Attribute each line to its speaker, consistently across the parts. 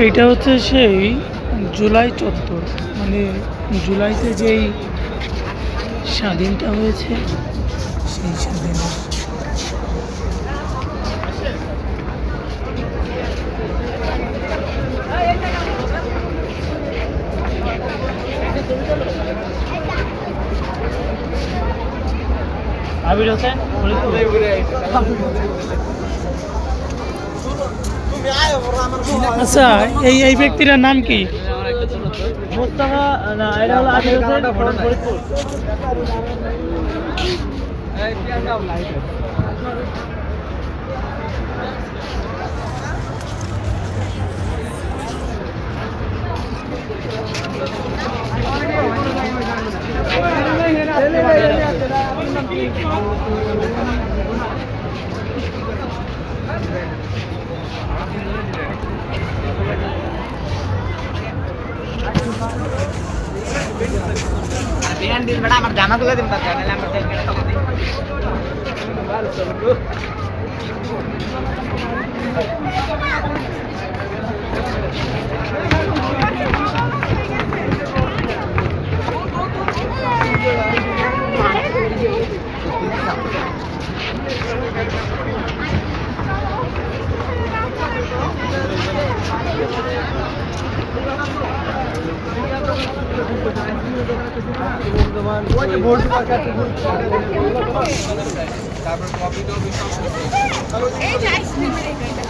Speaker 1: এইটা হচ্ছে সেই জুলাই চত্বর মানে জুলাইতে যেই স্বাধীনটা হয়েছে সেই স্বাধীন আবির হোসেন আচ্ছা এই এই ব্যক্তিটার নাম কি?
Speaker 2: মোস্তফা না দিন হোসেন ফরিদপুর
Speaker 3: বিহান দিন বেটা আমার জামা তুলে আমার চ্যানেলে টাকা দিই
Speaker 4: এই যে আইসক্রিমের এটা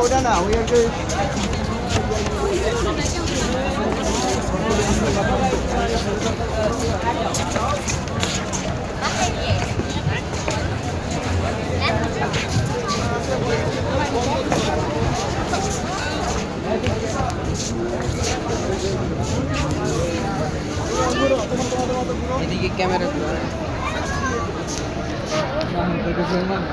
Speaker 3: ওটা না ওই একটা এদিকে ক্যামেরা ছবিটা ছবি
Speaker 4: খাওয়া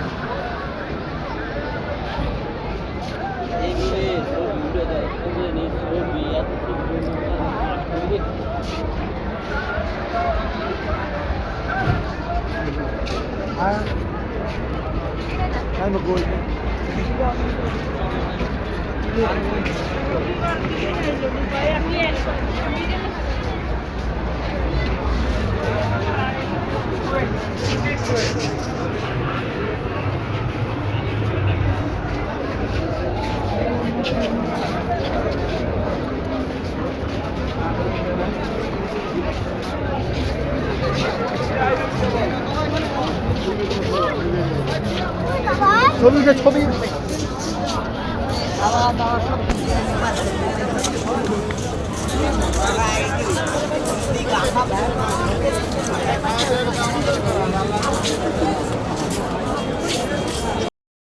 Speaker 4: ছবি ছবি ছবি।